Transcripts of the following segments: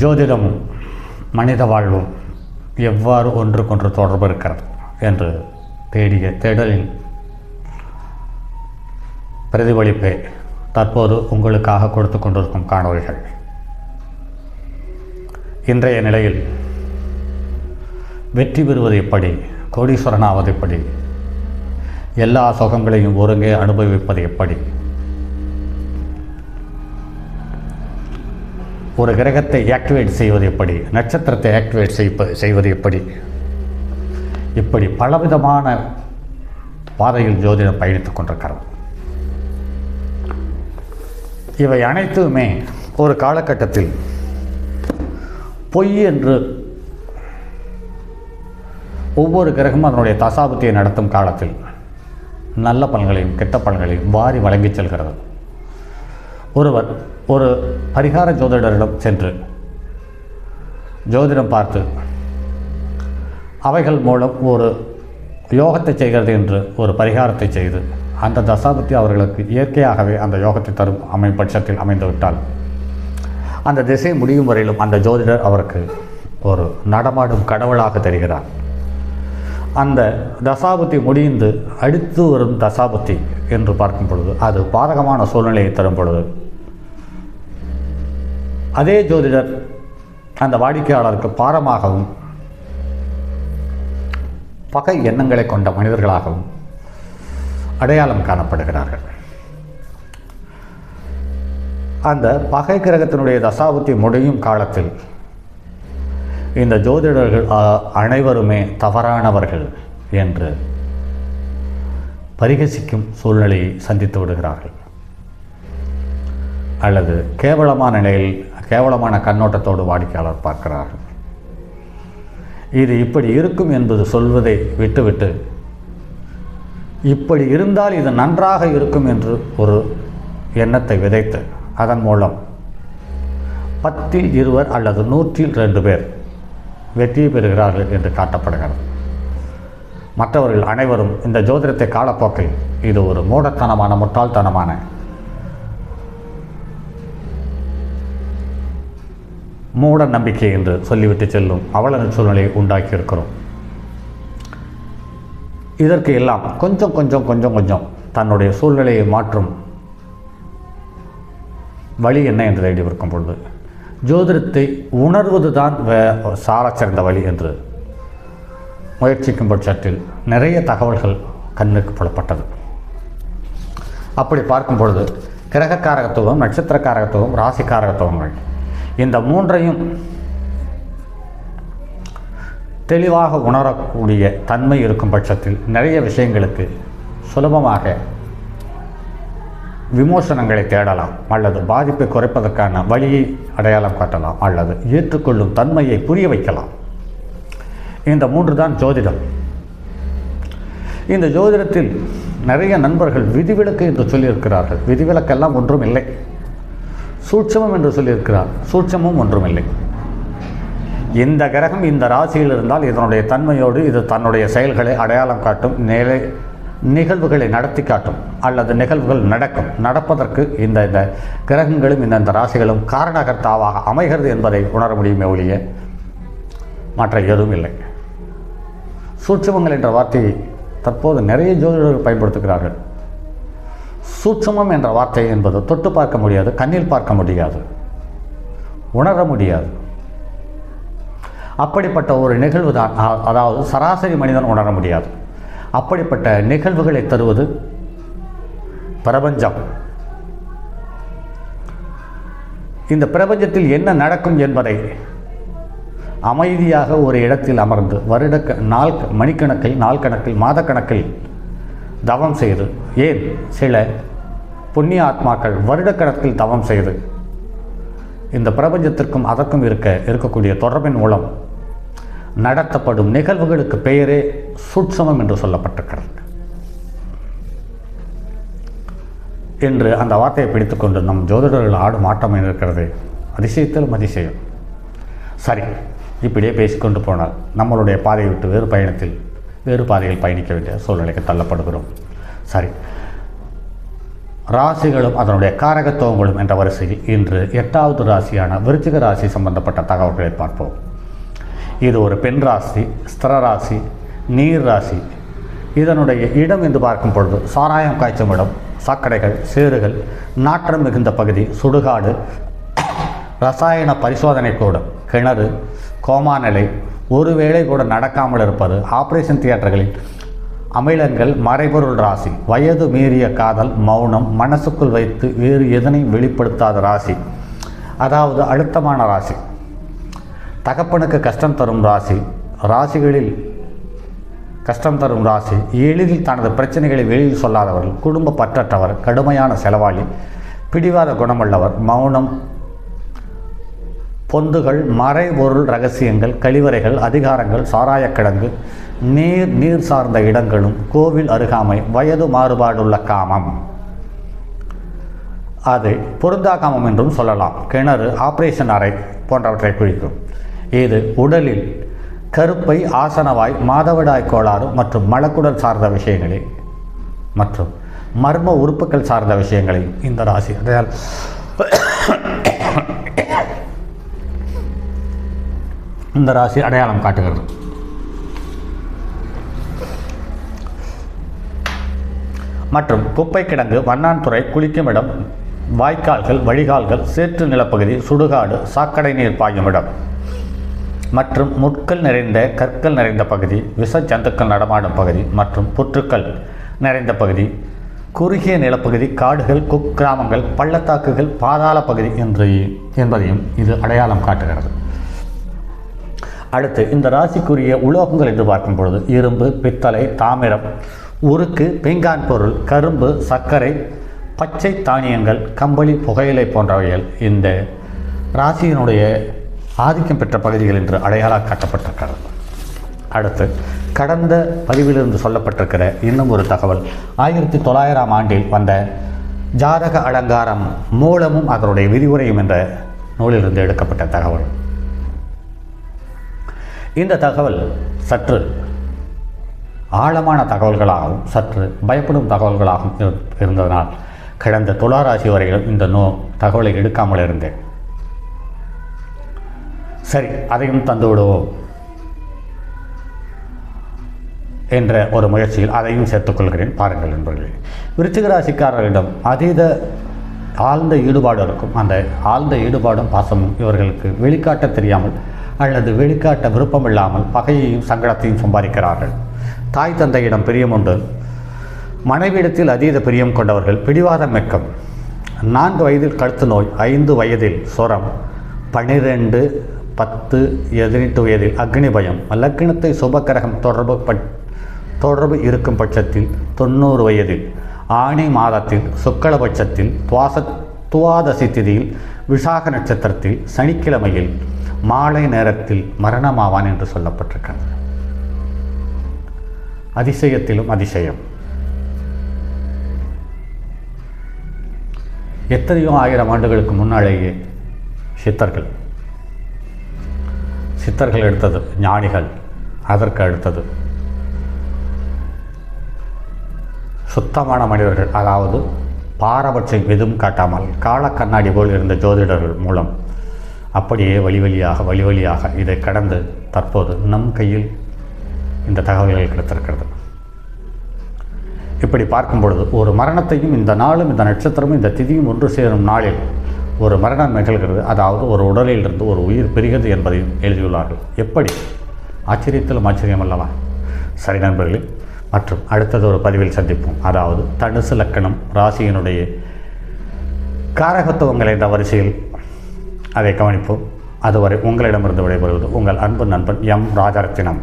ஜோதிடமும் மனித வாழ்வும் எவ்வாறு ஒன்றுக்கொன்று தொடர்பு இருக்கிறது என்று தேடிய தேடலின் பிரதிபலிப்பை தற்போது உங்களுக்காக கொடுத்து கொண்டிருக்கும் காணொலிகள் இன்றைய நிலையில் வெற்றி பெறுவது எப்படி? கோடீஸ்வரனாவது எப்படி? எல்லா சுகங்களையும் ஒருங்கே அனுபவிப்பது எப்படி? ஒரு கிரகத்தை ஆக்டிவேட் செய்வது எப்படி? நட்சத்திரத்தை ஆக்டிவேட் செய்ப்ப செய்வது எப்படி? இப்படி பலவிதமான பாதையில் ஜோதிடம் பயணித்துக் கொண்டிருக்கிறது. இவை அனைத்துமே ஒரு காலகட்டத்தில் பொய் என்று ஒவ்வொரு கிரகமும் அதனுடைய தசாபத்தியை நடத்தும் காலத்தில் நல்ல பலன்களையும் கெட்ட பலன்களையும் வாரி வழங்கிச் செல்கிறது. ஒருவர் ஒரு பரிகார ஜோதிடரிடம் சென்று ஜோதிடம் பார்த்து அவைகள் மூலம் ஒரு யோகத்தை செய்கிறது என்று ஒரு பரிகாரத்தை செய்து அந்த தசாபத்தி அவர்களுக்கு இயற்கையாகவே அந்த யோகத்தை தரும் அமை பட்சத்தில் அமைந்துவிட்டால் அந்த திசை முடியும் வரையிலும் அந்த ஜோதிடர் அவருக்கு ஒரு நடமாடும் கடவுளாக தெரிகிறார். அந்த தசாபுத்தி முடிந்து அடுத்து வரும் தசாபுத்தி என்று பார்க்கும் பொழுது அது பாதகமான சூழ்நிலையை தரும் பொழுது அதே ஜோதிடர் அந்த வாடிக்கையாளருக்கு பாரமாகவும் பகை எண்ணங்களை கொண்ட மனிதர்களாகவும் அடையாளம் காணப்படுகிறார்கள். அந்த பகை கிரகத்தினுடைய தசாபுத்தி முடியும் காலத்தில் இந்த ஜோதிடர்கள் அனைவருமே தவறானவர்கள் என்று பரிகசிக்கும் சூழ்நிலையை சந்தித்து விடுகிறார்கள். அல்லது கேவலமான நிலையில் கேவலமான கண்ணோட்டத்தோடு வாடிக்கையாளர் பார்க்கிறார்கள். இது இப்படி இருக்கும் என்பது சொல்வதை விட்டுவிட்டு இப்படி இருந்தால் இது நன்றாக இருக்கும் என்று ஒரு எண்ணத்தை விதைத்து அதன் மூலம் பத்தில் இருவர் அல்லது நூற்றில் ரெண்டு பேர் வெற்றியை பெறுகிறார்கள் என்று காட்டப்படுகிறது. மற்றவர்கள் அனைவரும் இந்த ஜோதிடத்தை காலப்போக்கில் இது ஒரு மூடத்தனமான முட்டாள்தனமான மூட நம்பிக்கை என்று சொல்லிவிட்டு செல்லும் அவல சூழ்நிலையை உண்டாக்கி இருக்கிறோம் இதற்கு எல்லாம் கொஞ்சம் கொஞ்சம் கொஞ்சம் கொஞ்சம் தன்னுடைய சூழ்நிலையை மாற்றும் வழி என்ன என்று தேடி இருக்கும் பொழுது ஜோதிடத்தை உணர்வது தான் வே சாரச்சிறந்த வழி என்று முயற்சிக்கும் பட்சத்தில் நிறைய தகவல்கள் கண்ணுக்கு புலப்பட்டது. அப்படி பார்க்கும் பொழுது கிரக காரகத்துவம் நட்சத்திர காரகத்துவம் ராசி காரகத்துவங்கள் இந்த மூன்றையும் தெளிவாக உணரக்கூடிய தன்மை இருக்கும் பட்சத்தில் நிறைய விஷயங்களுக்கு சுலபமாக விமோசனங்களை தேடலாம் அல்லது பாதிப்பை குறைப்பதற்கான வழியை அடையாளம் காட்டலாம் அல்லது ஏற்றுக்கொள்ளும் தன்மையை புரிய வைக்கலாம். இந்த மூன்று தான் ஜோதிடம். இந்த ஜோதிடத்தில் நிறைய நண்பர்கள் விதிவிலக்கு என்று சொல்லியிருக்கிறார்கள். விதிவிலக்கெல்லாம் ஒன்றும் இல்லை. சூட்சமம் என்று சொல்லியிருக்கிறார். சூட்சமும் ஒன்றுமில்லை. இந்த கிரகம் இந்த ராசியில் இருந்தால் இதனுடைய தன்மையோடு இது தன்னுடைய செயல்களை அடையாளம் காட்டும் நிலை நிகழ்வுகளை நடத்தி காட்டும் அல்லது நிகழ்வுகள் நடக்கும். நடப்பதற்கு இந்த இந்த கிரகங்களும் இந்த இந்த ராசிகளும் காரணகர்த்தாவாக அமைகிறது என்பதை உணர முடியுமே ஒழிய மற்ற எதுவும் இல்லை சூட்சமங்கள் என்ற வார்த்தையை தற்போது நிறைய ஜோதிடர்கள் பயன்படுத்துகிறார்கள். சூட்சமம் என்ற வார்த்தை என்பது தொட்டு பார்க்க முடியாது கண்ணில் பார்க்க முடியாது உணர முடியாது. அப்படிப்பட்ட ஒரு நிகழ்வு தான் அதாவது சராசரி மனிதன் உணர முடியாது. அப்படிப்பட்ட நிகழ்வுகளை தருவது பிரபஞ்சம். இந்த பிரபஞ்சத்தில் என்ன நடக்கும் என்பதை அமைதியாக ஒரு இடத்தில் அமர்ந்து வருட நாள் மணிக்கணக்கில் நாள் கணக்கில் மாதக்கணக்கில் தவம் செய்து. ஏன்? சில புண்ணிய ஆத்மாக்கள் வருடக்கணக்கில் தவம் செய்து. இந்த பிரபஞ்சத்திற்கும் அதற்கும் இருக்க இருக்கக்கூடிய தொடர்பின் மூலம் நடத்தப்படும் நிகழ்வுகளுக்கு பெயரே சுட்சமம் என்று சொல்லப்பட்டிருக்கிறது. என்று அந்த வார்த்தையை பிடித்துக்கொண்டு நம் ஜோதிடர்கள் ஆடும் ஆட்டம் இருக்கிறது? அதிசயத்திலும் அதிசயம். சரி இப்படியே பேசிக்கொண்டு போனால் நம்மளுடைய பாதையை விட்டு வேறு பயணத்தில் வேறு பாதையில் பயணிக்க வேண்டிய சூழ்நிலைக்கு தள்ளப்படுகிறோம். சரி. ராசிகளும் அதனுடைய காரகத்துவங்களும் என்ற வரிசையில் இன்று எட்டாவது ராசியான விருச்சிக ராசி சம்பந்தப்பட்ட தகவல்களை பார்ப்போம். இது ஒரு பெண் ராசி ஸ்திர ராசி நீர் ராசி. இதனுடைய இடம் என்று பார்க்கும் பொழுது சாராயம் காய்ச்சும் இடம் சாக்கடைகள் சேறுகள் நாற்றம் மிகுந்த பகுதி சுடுகாடு ரசாயன பரிசோதனை கூடம் கிணறு கோமாநிலை ஒருவேளை கூட நடக்காமல் இருப்பது ஆப்ரேஷன் தியேட்டர்களில் அமிலங்கள் மறைபொருள் ராசி. வயது மீறிய காதல் மௌனம் மனசுக்குள் வைத்து வேறு எதனையும் வெளிப்படுத்தாத ராசி. அதாவது அழுத்தமான ராசி. தகப்பனுக்கு கஷ்டம் தரும் ராசி. ராசிகளில் கஷ்டம் தரும் ராசி. எளிதில் தனது பிரச்சனைகளை வெளியில் சொல்லாதவர்கள் குடும்ப பற்றற்றவர் கடுமையான செலவாளி பிடிவாத குணமுள்ளவர் மௌனம் பொந்துகள் மறைபொருள் ரகசியங்கள் கழிவறைகள் அதிகாரங்கள் சாராயக்கிடங்கு நீர் நீர் சார்ந்த இடங்களும் கோவில் அருகாமை வயது மாறுபாடுள்ள காமம். அது பொருந்தா காமம் என்றும் சொல்லலாம். கிணறு ஆபரேஷன் அறை போன்றவற்றை குறிக்கும். இது உடலில் கருப்பை ஆசனவாய் மாதவிடாய் கோளாறு மற்றும் மலக்குடல் சார்ந்த விஷயங்களே மற்றும் மர்ம உறுப்புகள் சார்ந்த விஷயங்களையும் இந்த ராசி. அதால் இந்த ராசி அடையாளம் காட்டுகிறது. மற்றும் குப்பை கிடங்கு வண்ணான்துறை குளிக்கும் இடம் வாய்க்கால்கள் வழிகால்கள் சேற்று நிலப்பகுதி சுடுகாடு சாக்கடை நீர் பாயும் இடம். மற்றும் முட்கள் நிறைந்த கற்கள் நிறைந்த பகுதி விஷ ஜந்துக்கள் நடமாடும் பகுதி மற்றும் புற்றுக்கள் நிறைந்த பகுதி குறுகிய நிலப்பகுதி காடுகள் குக்கிராமங்கள் பள்ளத்தாக்குகள் பாதாள பகுதி என்று என்பதையும் இது அடையாளம் காட்டுகிறது. அடுத்து இந்த ராசிக்குரிய உலோகங்கள் என்று பார்க்கும் பொழுது இரும்பு பித்தளை தாமிரம் உருக்கு பீங்கான் பொருள் கரும்பு சர்க்கரை பச்சை தானியங்கள் கம்பளி புகையிலை போன்றவைகள் இந்த ராசியினுடைய ஆதிக்கம் பெற்ற பகுதிகள் என்று அடையாளம் காட்டப்பட்டிருக்கிறது. அடுத்து கடந்த பதிவிலிருந்து சொல்லப்பட்டிருக்கிற இன்னும் ஒரு தகவல். ஆயிரத்தி தொள்ளாயிரம் ஆண்டில் வந்த ஜாதக அலங்காரம் மூலமும் அதனுடைய விரிவுரையும் என்ற நூலிலிருந்து எடுக்கப்பட்ட தகவல். இந்த தகவல் சற்று ஆழமான தகவல்களாகவும் சற்று பயப்படும் தகவல்களாகவும் இரு- இருந்ததனால் கடந்த துளாராசி வரையிலும் இந்த நோ தகவலை எடுக்காமல் இருந்தேன். சரி அதையும் தந்து விடுவோம் என்ற ஒரு முயற்சியில் அதையும் சேர்த்துக்கொள்கிறேன் பாருங்கள் நண்பர்களே விருச்சிக ராசிக்காரர்களிடம் அதீத ஆழ்ந்த ஈடுபாடு இருக்கும். அந்த ஆழ்ந்த ஈடுபாடும் பாசமும் இவர்களுக்கு வெளிக்காட்ட தெரியாமல் அல்லது வெளிக்காட்ட விருப்பமில்லாமல் பகையையும் சங்கடத்தையும் சம்பாதிக்கிறார்கள். தாய் தந்தையிடம் பிரியம் உண்டு. மனைவியிடத்தில் அதீத பிரியம் கொண்டவர்கள் பிடிவாதம் மெக்கம் நான்கு வயதில் கழுத்து நோய் ஐந்து வயதில் சுரம் பனிரெண்டு பத்து எதிரெட்டு வயதில் அக்னி பயம். லக்னத்தை சுபக்கிரகம் தொடர்பு பட் தொடர்பு இருக்கும் பட்சத்தில் தொண்ணூறு வயதில் ஆணி மாதத்தில் சுக்களபட்சத்தில் துவாச துவாதசி திதியில் விசாக நட்சத்திரத்தில் சனிக்கிழமையில் மாலை நேரத்தில் மரணமாவான் என்று சொல்லப்பட்டிருக்கிறது. அதிசயத்திலும் அதிசயம். எத்தனையோ ஆயிரம் ஆண்டுகளுக்கு முன்னாலேயே சித்தர்கள் சித்தர்கள் எடுத்தது ஞானிகள் அதற்கு அடுத்தது. சுத்தமான மனிதர்கள் அதாவது பாரபட்சம் எதுவும் காட்டாமல் கால கண்ணாடி போல் இருந்த ஜோதிடர்கள் மூலம் அப்படியே வழி வழியாக வழி வழியாக இதை கடந்து தற்போது நம் கையில் இந்த தகவல்கள் கிடைத்திருக்கிறது. இப்படி பார்க்கும் பொழுது ஒரு மரணத்தையும் இந்த நாளும் இந்த நட்சத்திரமும் இந்த திதியும் ஒன்று சேரும் நாளில் ஒரு மரணம் நிகழ்கிறது. அதாவது ஒரு உடலில் இருந்து ஒரு உயிர் பெறுகிறது என்பதையும் எழுதியுள்ளார்கள். எப்படி? ஆச்சரியத்திலும் ஆச்சரியம் அல்லவா? சரி நண்பர்களே மற்றும் அடுத்தது ஒரு பதிவில் சந்திப்போம். அதாவது தனுசு லக்கணம் ராசியினுடைய காரகத்துவங்கள் என்ற வரிசையில் அதை கவனிப்போம் அதுவரை உங்களிடமிருந்து விடைபெறுவது உங்கள் அன்பு நண்பன் எம். ராஜரத்தினம்.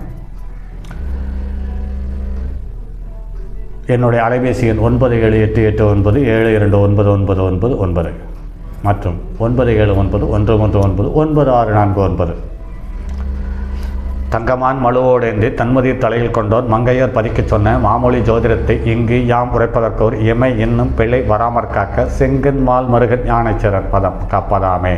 என்னுடைய அலைபேசி எண் ஒன்பது ஏழு எட்டு எட்டு ஒன்பது ஏழு இரண்டு ஒன்பது ஒன்பது ஒன்பது ஒன்பது. மற்றும் ஒன்பது ஏழு ஒன்பது ஒன்று மூன்று ஒன்பது ஒன்பது ஆறு நான்கு ஒன்பது. தங்கமான் மழுவோடேந்தி தன்மதி தலையில் கொண்டோர் மங்கையர் பதிக்கச் சொன்ன மாமொழி ஜோதிடத்தை இங்கு யாம் உரைப்பதற்கோர் இமை என்னும் பிழை வராமற் காக்க செங்கன் மால் மருகன் யானைச்சரன் பதம் காப்பதாமே.